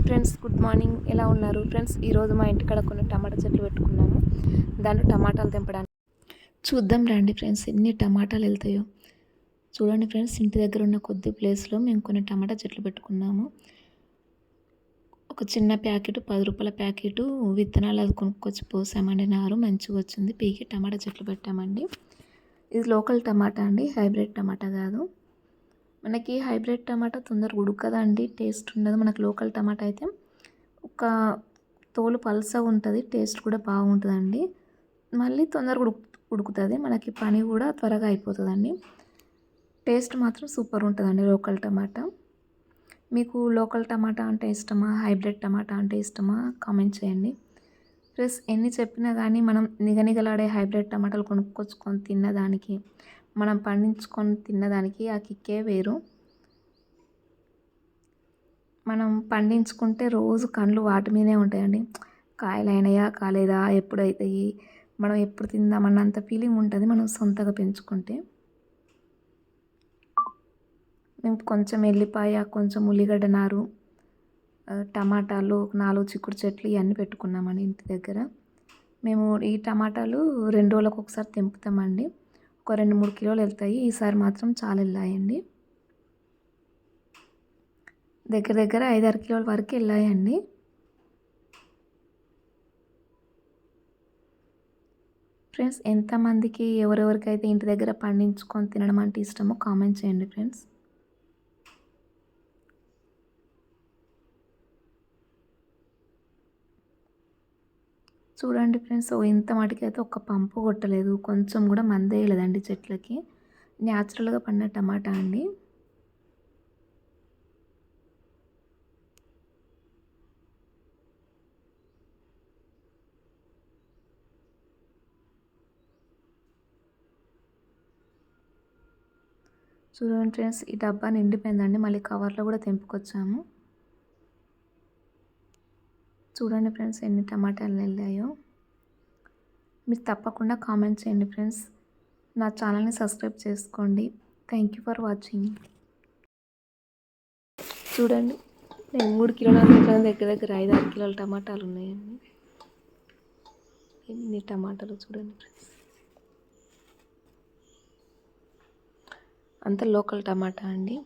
Hi friends good morning. ఎలా ఉన్నారు? Friends ఈరోజు మా ఇంటికాడ కొన్ని టమాటా చెట్లు పెట్టుకున్నాను. దాంట్లో టమాటాలు తెంపడానికి. చూద్దాం రండి ఫ్రెండ్స్ ఎన్ని టమాటాలు వెళ్తాయో. చూడండి ఫ్రెండ్స్ ఇంటి దగ్గర ఉన్న కొద్ది ప్లేస్లో మేము కొన్ని టమాటా చెట్లు పెట్టుకున్నాము. ఒక చిన్న ప్యాకెట్ పది రూపాయల ప్యాకెట్ విత్తనాలు అది కొనుక్కొచ్చి పోసామండి. నారు మంచిగా వచ్చింది పీకి టమాటా చెట్లు పెట్టామండి. ఇది లోకల్ టమాటా అండి హైబ్రిడ్ టమాటా కాదు. మనకి హైబ్రిడ్ టమాటా తొందరగా ఉడకదండి టేస్ట్ ఉండదు. మనకు లోకల్ టమాటా అయితే ఒక తోలు పల్స ఉంటుంది టేస్ట్ కూడా బాగుంటుందండి. మళ్ళీ తొందరగా ఉడుకు ఉడుకుతుంది. మనకి పని కూడా త్వరగా అయిపోతుందండి. టేస్ట్ మాత్రం సూపర్ ఉంటుందండి లోకల్ టమాటా. మీకు లోకల్ టమాటా అంటే ఇష్టమా? హైబ్రిడ్ టమాటా అంటే ఇష్టమా? కామెంట్ చేయండి. ప్లస్ ఎన్ని చెప్పినా కానీ మనం నిగనిగలాడే హైబ్రిడ్ టమాటాలు కొనుక్కొచ్చుకొని తిన్నదానికి మనం పండించుకొని తిన్నదానికి ఆ కిక్కే వేరు. మనం పండించుకుంటే రోజు కళ్ళు వాటి మీదే ఉంటాయండి. కాయలు అయినాయా కాలేదా ఎప్పుడైతాయి మనం ఎప్పుడు తిందామన్నంత ఫీలింగ్ ఉంటుంది మనం సొంతగా పెంచుకుంటే. మేము కొంచెం ఎల్లిపాయ కొంచెం ఉల్లిగడ్డ నారు టమాటాలు నాలుగు చిక్కుడు చెట్లు ఇవన్నీ పెట్టుకున్నామండి ఇంటి దగ్గర. మేము ఈ టమాటాలు రెండు రోజులకు ఒకసారి తెంపుతామండి. ఒక రెండు మూడు కిలోలు వెళ్తాయి. ఈసారి మాత్రం చాలా వెళ్ళాయండి. దగ్గర దగ్గర ఐదారు కిలోల వరకు వెళ్ళాయండి. ఫ్రెండ్స్ ఎంతమందికి ఎవరెవరికైతే ఇంటి దగ్గర పండించుకొని తినడం అంటే ఇష్టమో కామెంట్ చేయండి ఫ్రెండ్స్. చూడండి ఫ్రెండ్స్ ఇంత మటుకు అయితే ఒక్క పంపు కొట్టలేదు. కొంచెం కూడా మందేయలేదండి చెట్లకి. న్యాచురల్గా పండిన టమాటా అండి. చూడండి ఫ్రెండ్స్ ఈ డబ్బా నిండిపోయిందండి. మళ్ళీ కవర్లో కూడా తెంపుకొచ్చాము. చూడండి ఫ్రెండ్స్ ఎన్ని టమాటాలు వెళ్ళాయో. మీరు తప్పకుండా కామెంట్ చేయండి ఫ్రెండ్స్. నా ఛానల్ని సబ్స్క్రైబ్ చేసుకోండి. Thank you for watching. చూడండి నేను మూడు కిలోల దగ్గర దగ్గర ఐదు ఆరు కిలోల టమాటాలు ఉన్నాయండి. ఎన్ని టమాటాలు చూడండి ఫ్రెండ్స్. అంత లోకల్ టమాటా అండి.